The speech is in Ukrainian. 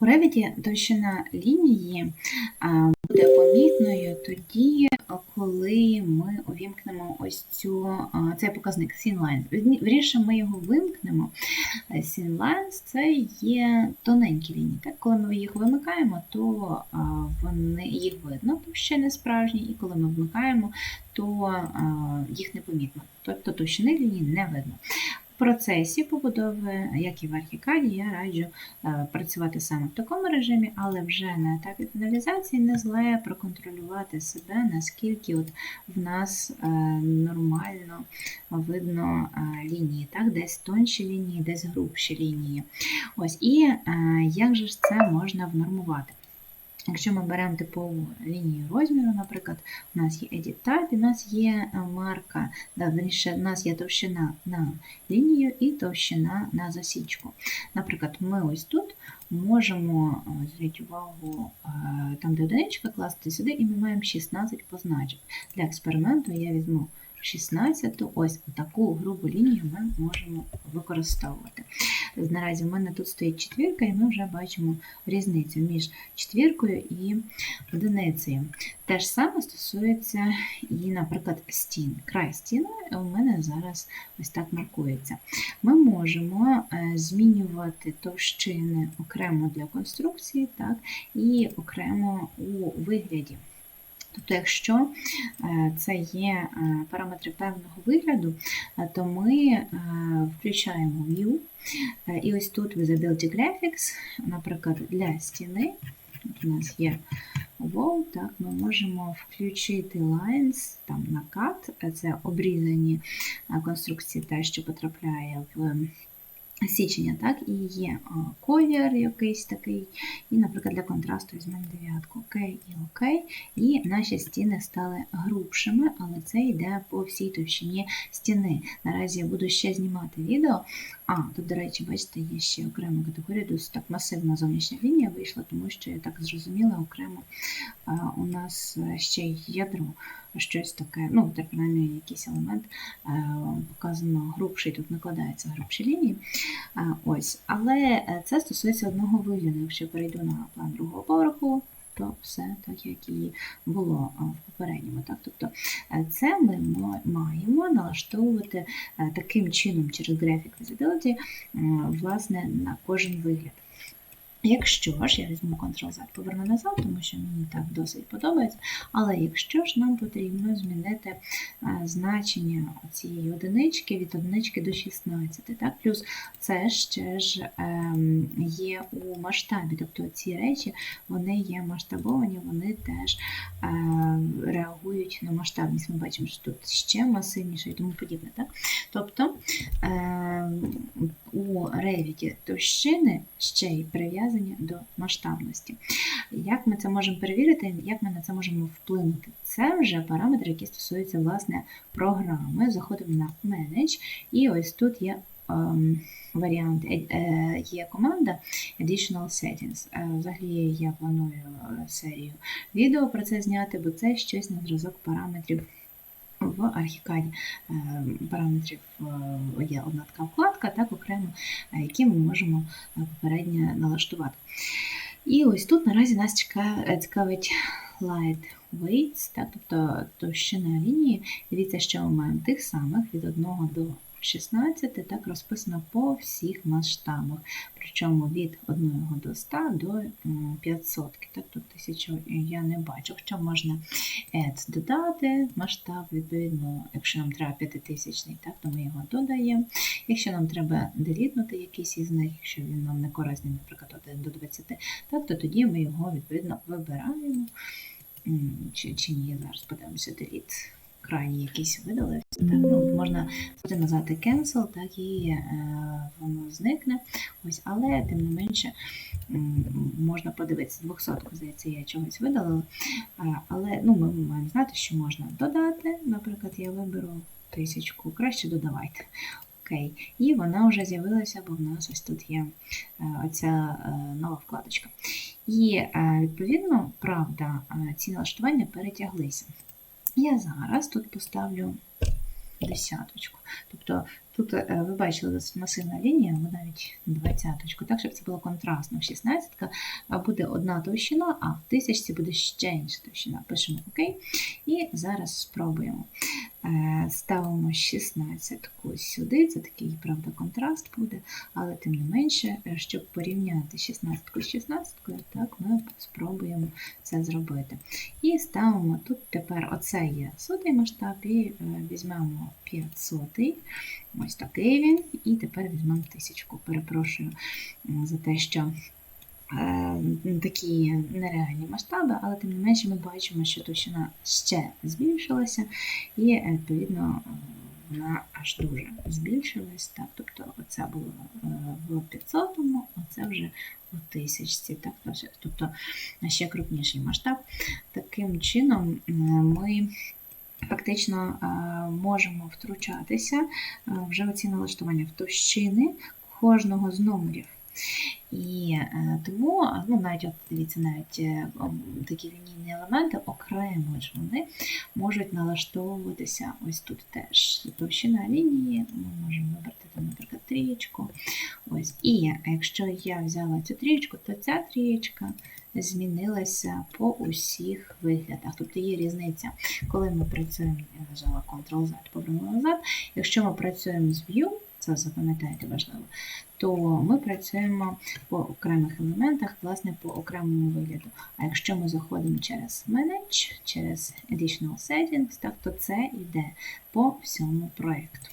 У Revit товщина лінії буде помітною тоді, коли ми увімкнемо ось цю, цей показник Sinlines. Вірніше, ми його вимкнемо. Sinlines – це є тоненькі лінії. Так? Коли ми їх вимикаємо, то вони, їх видно, товщини справжні, і коли ми вмикаємо, то їх не помітно. Тобто товщини лінії не видно. Процесі побудови, як і в архікаді, я раджу е, працювати саме в такому режимі, але вже на етапі фіналізації не зле проконтролювати себе, наскільки от в нас е, нормально видно е, лінії, так? десь тонші лінії, десь грубші лінії. Ось, І як же ж це можна внормувати? Якщо ми беремо типову лінію розміру, наприклад, у нас є Edit Type, у нас є е, марка, верніше, у нас є товщина на лінію і товщина на засічку. Наприклад, ми ось тут можемо е, зверніть увагу, е, там де одиничка класти сюди, і ми маємо 16 позначок. Для експерименту я візьму 16, ось таку грубу лінію ми можемо використовувати. Наразі в мене тут стоїть четвірка, і ми вже бачимо різницю між четвіркою і одиницею. Те ж саме стосується і, наприклад, стін. Край стіни у мене зараз ось так маркується. Ми можемо е, змінювати товщини окремо для конструкції, так, і окремо у вигляді. Тобто, якщо е, це є е, параметри певного вигляду, то ми включаємо View, і ось тут Visibility Graphics, наприклад, для стіни, тут у нас є Wall, так, ми можемо включити Lines, там накат, це обрізані конструкції, те, що потрапляє в січення, так, і є колір якийсь такий, і, наприклад, для контрасту візьмемо дев'ятку. Окей і окей, і наші стіни стали грубшими, але це йде по всій товщині стіни. Наразі я буду ще знімати відео. А, тут, до речі, бачите, є ще окрема категорія, досить так масивна зовнішня лінія вийшла, тому що я так зрозуміла, окремо у нас ще й ядро щось таке, ну, принаймні якийсь елемент показано грубший, тут накладається грубші лінії. Ось, Але це стосується одного вигляду. Якщо я перейду на план другого поверху, то все так, як і було в попередньому. Так? Тобто це ми маємо налаштовувати таким чином через Graphic Visibility власне, на кожен вигляд. Якщо ж, я візьму Ctrl-Z, поверну назад, тому що мені так досить подобається. Але якщо ж нам потрібно змінити значення цієї одинички від одинички до 16, так? плюс це ще ж ем, є у масштабі, тобто ці речі вони є масштабовані, вони теж ем, реагують на масштабність. Ми бачимо, що тут ще масивніше і тому подібне. Так? Тобто ем, у Revit товщини ще й прив'язані до масштабності. Як ми це можемо перевірити, як ми на це можемо вплинути? Це вже параметри, які стосуються власне програми. Заходимо на Manage, і ось тут є. Ем, варіант е, є команда Additional Settings. Е, взагалі я планую серію відео про це зняти, бо це щось на зразок параметрів в архікаді ем, параметрів е, є одна така вкладка, так окремо, які ми можемо попередньо налаштувати. І ось тут наразі нас цікавить light weights, так, тобто товщина лінії. Дивіться, що ми маємо тих самих від 1 до 16 так розписано по всіх масштабах, причому від 1 до 100 до 500. Так, тут 1000 я не бачу. Хоча можна add додати масштаб, відповідно, якщо нам треба 5000, так, то ми його додаємо. Якщо нам треба делітнути якийсь із них, якщо він нам не корисний, наприклад, 1 до 20, так, то тоді ми його відповідно вибираємо. Чи, чи ні, зараз подивимося delete крайній якийсь видалився. Так, ну, Можна назвати cancel, так і е, воно зникне. Ось, Але, тим не менше, можна подивитися, 200, здається, я чогось видалила. Але ну, ми маємо знати, що можна додати. Наприклад, я виберу тисячку, краще додавайте. Окей. І вона вже з'явилася, бо в нас ось тут є е, оця е, нова вкладочка. І, відповідно, правда, ці налаштування перетяглися. Я зараз тут поставлю десяточку. Тобто Тут е, ви бачили досить масивна лінія, вона навіть двадцяточку, так, щоб це було контрастно. В 16 буде одна товщина, а в тисячці буде ще інша товщина. Пишемо ОК. І зараз спробуємо. Е, Ставимо 16 сюди, це такий, правда, контраст буде, але тим не менше, е, щоб порівняти 16 з 16, так, ми спробуємо це зробити. І ставимо тут тепер оце є сотий масштаб, і е, візьмемо 500, ось такий він, і тепер візьмемо тисячку. Перепрошую за те, що такі нереальні масштаби, але тим не менше ми бачимо, що товщина ще збільшилася, і е, відповідно е, вона аж дуже збільшилась. Так? Тобто оце було е, в 500, а це вже у тисячці. Так? Тобто ще крупніший масштаб. Таким чином е, ми фактично е, можемо втручатися е, вже в ці налаштування в товщини кожного з номерів. І е, тому, ну, навіть от, дивіться, навіть е, такі лінійні елементи окремо ж вони можуть налаштовуватися ось тут теж. Товщина лінії, ми можемо вибрати там, наприклад, трієчку. Ось. І якщо я взяла цю трієчку, то ця трієчка змінилася по усіх виглядах. Тобто є різниця, коли ми працюємо, я нажала Ctrl-Z, повернула назад. Якщо ми працюємо з View, це запам'ятаєте важливо, то ми працюємо по окремих елементах, власне, по окремому вигляду. А якщо ми заходимо через Manage, через Additional Settings, так, то це йде по всьому проєкту.